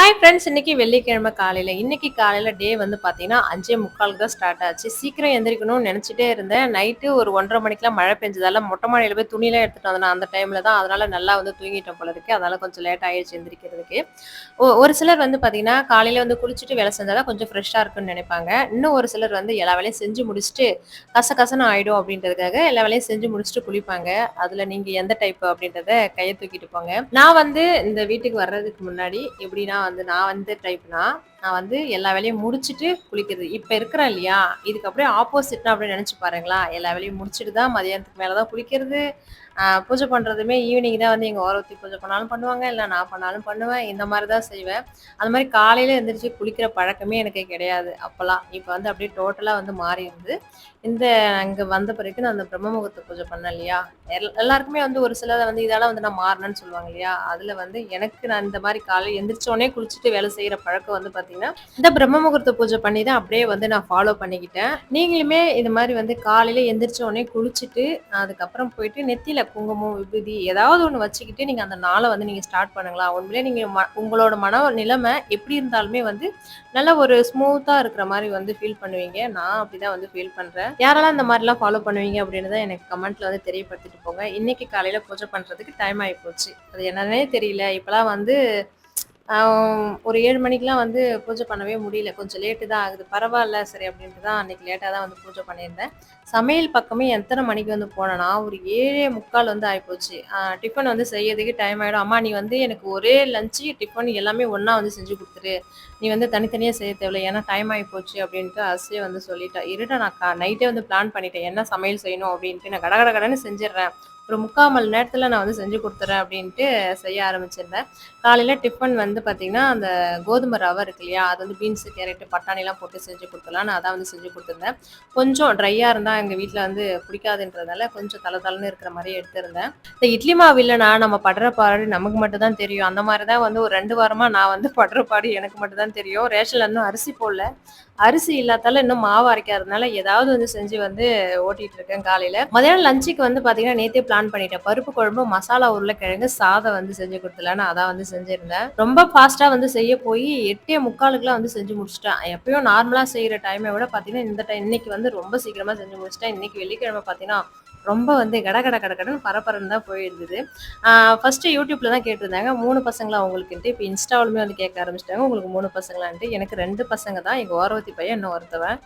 Hi friends இன்னைக்கு வெள்ளிக்கிழமை காலையில். இன்னைக்கு காலையில் டே வந்து பார்த்தீங்கன்னா அஞ்சே முக்காலுக்கு தான் ஸ்டார்ட் ஆச்சு. சீக்கிரம் எந்திரிக்கணும்னு நினச்சிட்டே இருந்தேன். நைட்டு ஒரு ஒன்றரை மணிக்கெலாம் மழை பெஞ்சதால மொட்டை மாடியில் போய் துணியெல்லாம் எடுத்துகிட்டு வந்தேன். அந்த டைமில் தான். அதனால் நல்லா வந்து தூங்கிட்டேன் போல இருக்கு. அதனால் கொஞ்சம் லேட் ஆகிடுச்சு எந்திரிக்கிறதுக்கு. ஒ- ஒரு சிலர் வந்து பார்த்தீங்கன்னா காலையில் வந்து குளிச்சுட்டு வேலை செஞ்சால் தான் கொஞ்சம் ஃப்ரெஷ்ஷாக இருக்குன்னு நினைப்பாங்க. இன்னும் ஒரு சிலர் வந்து எல்லா வேலையும் செஞ்சு முடிச்சுட்டு கச கசனம் ஆகிடும் அப்படின்றதுக்காக எல்லா வேலையும் செஞ்சு முடிச்சுட்டு குளிப்பாங்க. அதில் நீங்கள் எந்த டைப் அப்படின்றத கையை தூக்கிட்டு போங்க. நான் வந்து இந்த வீட்டுக்கு வர்றதுக்கு முன்னாடி எப்படி எப்படின்னா வந்து நான் வந்து ட்ரை டைப்னா நான் வந்து எல்லா வேலையும் முடிச்சுட்டு குளிக்கிறது. இப்போ இருக்கிறேன் இல்லையா? இதுக்கு அப்படியே ஆப்போசிட்னா அப்படின்னு நினச்சி பாருங்களா? எல்லா வேலையும் முடிச்சுட்டு தான் மதியானத்துக்கு மேலே தான் குளிக்கிறது. பூஜை பண்ணுறதுமே ஈவினிங் தான் வந்து எங்கள் ஓரத்தி பூஜை பண்ணாலும் பண்ணுவாங்க இல்லை நான் பண்ணாலும் பண்ணுவேன். இந்த மாதிரி தான் செய்வேன். அந்த மாதிரி காலையில் எழுந்திரிச்சு குளிக்கிற பழக்கமே எனக்கு கிடையாது அப்போல்லாம் இப்போ வந்து அப்படியே டோட்டலாக வந்து மாறி இருந்து இந்த அங்கே வந்த பிறகு நான் அந்த பிரம்ம முகூர்த்த பூஜை பண்ணேன் இல்லையா? எல்- எல்லாருக்குமே வந்து ஒரு சிலதை வந்து இதால் வந்து நான் மாறினேன்னு சொல்லுவாங்க இல்லையா? அதில் வந்து எனக்கு நான் இந்த மாதிரி காலையில் எந்திரிச்ச உடனே குளிச்சுட்டு வேலை செய்கிற பழக்கம் வந்து பார்த்தீங்கன்னா இந்த பிரம்ம முகூர்த்த பூஜை பண்ணி தான் அப்படியே வந்து நான் ஃபாலோ பண்ணிக்கிட்டேன். நீங்களுமே இது மாதிரி வந்து காலையில் எந்திரிச்ச உடனே குளிச்சுட்டு அதுக்கப்புறம் போயிட்டு நெத்தியில் குங்குமம் விபூதி ஏதாவது ஒன்று வச்சுக்கிட்டு நீங்கள் அந்த நாளை வந்து நீங்கள் ஸ்டார்ட் பண்ணுங்களா உண்மையிலே நீங்கள் ம உங்களோட மன நிலைமை எப்படி இருந்தாலுமே வந்து நல்ல ஒரு ஸ்மூத்தாக இருக்கிற மாதிரி வந்து ஃபீல் பண்ணுவீங்க. நான் அப்படிதான் வந்து ஃபீல் பண்ணுறேன் யாரெல்லாம் இந்த மாதிரிலாம் ஃபாலோ பண்ணுவீங்க அப்படின்னு தான் எனக்கு கமெண்ட்ல வந்து தெரியப்படுத்திட்டு போங்க. இன்னைக்கு காலையில் பூஜை பண்ணுறதுக்கு டைம் ஆகி போச்சு அது என்னன்னே தெரியல. இப்போலாம் வந்து ஒரு ஏழு மணிக்கெலாம் வந்து பூஜை பண்ணவே முடியல. கொஞ்சம் லேட்டு தான் ஆகுது. பரவாயில்ல சரி அப்படின்ட்டு தான் அன்னைக்கு லேட்டாக தான் வந்து பூஜை பண்ணியிருந்தேன். சமையல் பக்கமே எத்தனை மணிக்கு வந்து போனேன்னா ஒரு ஏழே முக்கால் வந்து ஆகிப்போச்சு டிஃபன் வந்து செய்யறதுக்கு டைம் ஆகிடும் அம்மா நீ வந்து எனக்கு ஒரே லஞ்சு டிஃபன் எல்லாமே ஒன்றா வந்து செஞ்சு கொடுத்துரு. நீ வந்து தனித்தனியாக செய்ய தேவையில்ல. ஏன்னா டைம் ஆகிப்போச்சு அப்படின்ட்டு அசே வந்து சொல்லிட்டா. இருட்டா நான் நைட்டே வந்து பிளான் பண்ணிட்டேன். என்ன சமையல் செய்யணும் அப்படின்ட்டு. நான் கடகட கடன்னு செஞ்சிடுறேன். ஒரு முக்கால் மணி நேரத்தில் நான் வந்து செஞ்சு கொடுத்துறேன் அப்படின்ட்டு செய்ய ஆரம்பிச்சிருந்தேன். காலையில் டிஃபன் வந்து பார்த்திங்கன்னா அந்த கோதுமை ரவை இருக்கு இல்லையா அது வந்து பீன்ஸு கேரட்டு பட்டாணிலாம் போட்டு செஞ்சு கொடுத்துலாம் நான் அதான் வந்து செஞ்சு கொடுத்துருந்தேன். கொஞ்சம் ட்ரையாக இருந்தால் எங்கள் வீட்டில் வந்து பிடிக்காதுன்றதால கொஞ்சம் தலை தலைன்னு இருக்கிற மாதிரி எடுத்திருந்தேன். இந்த இட்லி மாவு இல்லைனா நம்ம படுற பாடு நமக்கு மட்டும் தான் தெரியும். அந்த மாதிரி தான் வந்து ஒரு ரெண்டு வாரமாக நான் வந்து படுற பாடு எனக்கு மட்டும் தான் தெரியும். ரேஷனில் இன்னும் அரிசி போடல. அரிசி இல்லாதால இன்னும் மாவு அரைக்காதனால ஏதாவது வந்து செஞ்சு வந்து ஓட்டிட்டு இருக்கேன் காலையில. மதியானம் லஞ்சுக்கு வந்து பாத்தீங்கன்னா நேத்தே பிளான் பண்ணிட்டேன். பருப்பு குழம்பு மசாலா உருளைக்கிழங்கு சாதம் வந்து செஞ்சு கொடுத்துலான்னு அதான் வந்து செஞ்சிருந்தேன். ரொம்ப ஃபாஸ்டா வந்து செய்ய போய் எட்டே முக்காலுக்குலாம் வந்து செஞ்சு முடிச்சிட்டேன். எப்பயும் நார்மலா செய்யற டைமை விட பாத்தீங்கன்னா இந்த டைம் இன்னைக்கு வந்து ரொம்ப சீக்கிரமா செஞ்சு முடிச்சிட்டேன். இன்னைக்கு வெள்ளிக்கிழமை பாத்தீங்கன்னா ரொம்ப வந்து கட கட கட கடன்னு பரபரன்னு தான் போயிருந்தது. ஃபஸ்ட்டு யூடியூப்ல தான் கேட்டிருந்தாங்க. மூணு பசங்களா அவங்களுக்குன்ட்டு இப்போ இன்ஸ்டாவிலுமே வந்து கேட்க ஆரம்பிச்சிட்டாங்க. உங்களுக்கு மூணு பசங்களான்ட்டு. எனக்கு ரெண்டு பசங்க தான். எங்கள் ஓரவத்தி பையன் இன்னும் ஒருத்தவன்